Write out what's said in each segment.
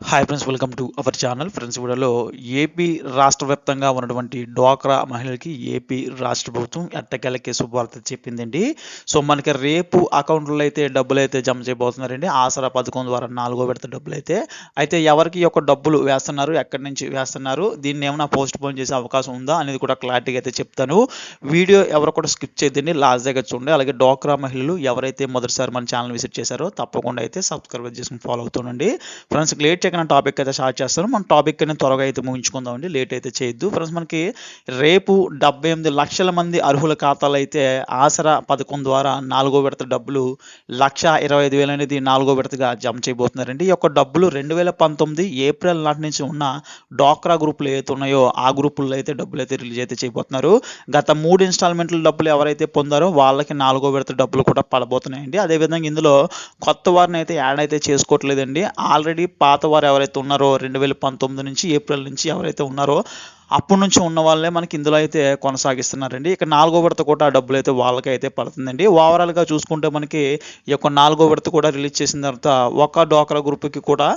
Hi friends welcome to our channel friends వీడియోలో AP రాష్ట్ర వ్యాప్తంగా ఉన్నటువంటి డ్వాక్రా మహిళలకి ఏపీ రాష్ట్ర ప్రభుత్వం ఎట్టకెళ్ళకి శుభవార్త చెప్పిందండి. సో మనకి రేపు అకౌంట్లో అయితే డబ్బులు అయితే జమ చేయబోతున్నారండి. ఆసరా పథకం ద్వారా నాలుగో విడత డబ్బులు అయితే. అయితే ఎవరికి ఈ యొక్క డబ్బులు వేస్తున్నారు ఎక్కడి నుంచి వేస్తున్నారు దీన్ని ఏమైనా పోస్ట్ పోన్ చేసే అవకాశం ఉందా అనేది కూడా క్లారిటీగా అయితే చెప్తాను. వీడియో ఎవరు కూడా స్కిప్ చేయదండి లాస్ట్ దగ్గర చూడండి. అలాగే డ్వాక్రా మహిళలు ఎవరైతే మొదటిసారి మన ఛానల్ విజిట్ చేశారో తప్పకుండా అయితే సబ్స్క్రైబ్ చేసుకుని ఫాలో అవుతుండండి. ఫ్రెండ్స్ లేట్ చేయకుండా టాపిక్ అయితే స్టార్ట్ చేస్తాను. మన టాపిక్ అనేది త్వరగా అయితే ముగించుకుందామండి. లేట్ అయితే చేయొద్దు. ఫ్రెండ్స్ మనకి రేపు డెబ్బై ఎనిమిది లక్షల మంది అర్హుల ఖాతాలు అయితే ఆసరా పథకం ద్వారా నాలుగో విడత డబ్బులు లక్ష ఇరవై ఐదు వేలు అనేది నాలుగో విడతగా జమ చేయబోతున్నారండి. ఈ యొక్క డబ్బులు రెండు వేల పంతొమ్మిది ఏప్రిల్ నాటి నుంచి ఉన్న డాక్రా గ్రూపులు ఏవైతే ఉన్నాయో ఆ గ్రూపుల్లో అయితే డబ్బులు అయితే రిలీజ్ అయితే చేయబోతున్నారు. గత మూడు ఇన్స్టాల్మెంట్ల డబ్బులు ఎవరైతే పొందారో వాళ్ళకి నాలుగో విడత డబ్బులు కూడా పడబోతున్నాయండి. అదేవిధంగా ఇందులో కొత్త వారిని అయితే యాడ్ అయితే చేసుకోవట్లేదండి. ఆల్రెడీ పాత వారు ఎవరైతే ఉన్నారో రెండు వేల పంతొమ్మిది నుంచి ఏప్రిల్ నుంచి ఎవరైతే ఉన్నారో అప్పటి నుంచి ఉన్న వాళ్ళే మనకి ఇందులో అయితే కొనసాగిస్తున్నారండి. ఇక నాలుగో విడత కూడా ఆ డబ్బులు అయితే వాళ్ళకి అయితే పడుతుందండి ఓవరాల్గా చూసుకుంటే మనకి ఈ యొక్క నాలుగో విడత కూడా రిలీజ్ చేసిన తర్వాత ఒక డోక్రా గ్రూప్కి కూడా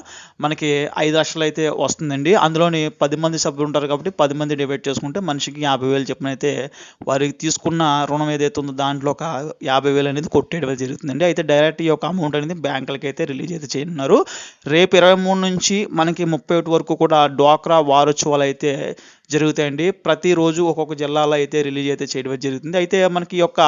మనకి ఐదు లక్షలు అయితే వస్తుందండి. అందులోని పది మంది సభ్యులు ఉంటారు కాబట్టి పది మంది డివైడ్ చేసుకుంటే మనిషికి యాభై వేలు చెప్పిన అయితే వారికి తీసుకున్న రుణం ఏదైతే ఉందో దాంట్లో ఒక యాభై వేలు అనేది కొట్టేయడం జరుగుతుందండి. అయితే డైరెక్ట్ ఈ యొక్క అమౌంట్ అనేది బ్యాంకులకి అయితే రిలీజ్ అయితే చేయనున్నారు. రేపు ఇరవై మూడు నుంచి మనకి ముప్పై ఒకటి వరకు కూడా డ్వాక్రా వారోత్సవాలు అయితే జరుగుతాయండి. ప్రతిరోజు ఒక్కొక్క జిల్లాలో అయితే రిలీజ్ అయితే చేయడం జరుగుతుంది. అయితే మనకి ఈ యొక్క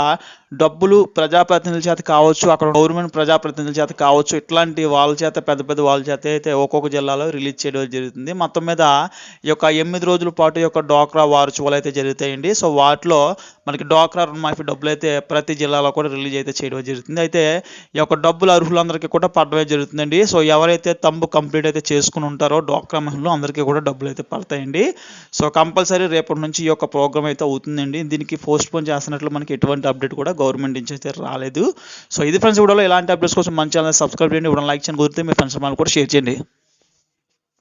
డబ్బులు ప్రజాప్రతినిధుల చేత కావచ్చు అక్కడ గవర్నమెంట్ ప్రజాప్రతినిధుల చేత కావచ్చు ఇట్లాంటి వాళ్ళ చేత పెద్ద పెద్ద వాళ్ళ చేత అయితే ఒక్కొక్క జిల్లాలో రిలీజ్ చేయడం జరుగుతుంది. మొత్తం మీద ఈ యొక్క ఎనిమిది రోజుల పాటు ఈ యొక్క డ్వాక్రా వారోత్సవాలు అయితే జరుగుతాయండి. సో వాటిలో మనకి డ్వాక్రా రుణమాఫీ డబ్బులు అయితే ప్రతి జిల్లాలో కూడా రిలీజ్ అయితే చేయడం జరుగుతుంది. అయితే ఈ యొక్క డబ్బులు అర్హులందరికీ కూడా పడడమే జరుగుతుందండి. సో ఎవరైతే తంబు కంప్లీట్ అయితే చేసుకుని ఉంటారో డ్వాక్రా మహిళలు అందరికీ కూడా డబ్బులు అయితే పడతాయండి. సో కంపల్సరీ రేపటి నుంచి ఈ యొక్క ప్రోగ్రామ్ అయితే అవుతుందండి. దీనికి పోస్ట్ పోన్ చేస్తున్నట్లు మనకి ఎటువంటి అప్డేట్ కూడా గవర్నమెంట్ నుంచి అయితే రాలేదు. సో ఇది ఫ్రెండ్స్ వీడియోలో ఇలాంటి అప్డేట్స్ కోసం మంచి ఛానల్ సబ్స్క్రైబ్ చేయండి. ఇవ్వడం లైక్ చేయండి. కుదిరితే మీ ఫ్రెండ్స్ వాళ్ళు కూడా షేర్ చేయండి.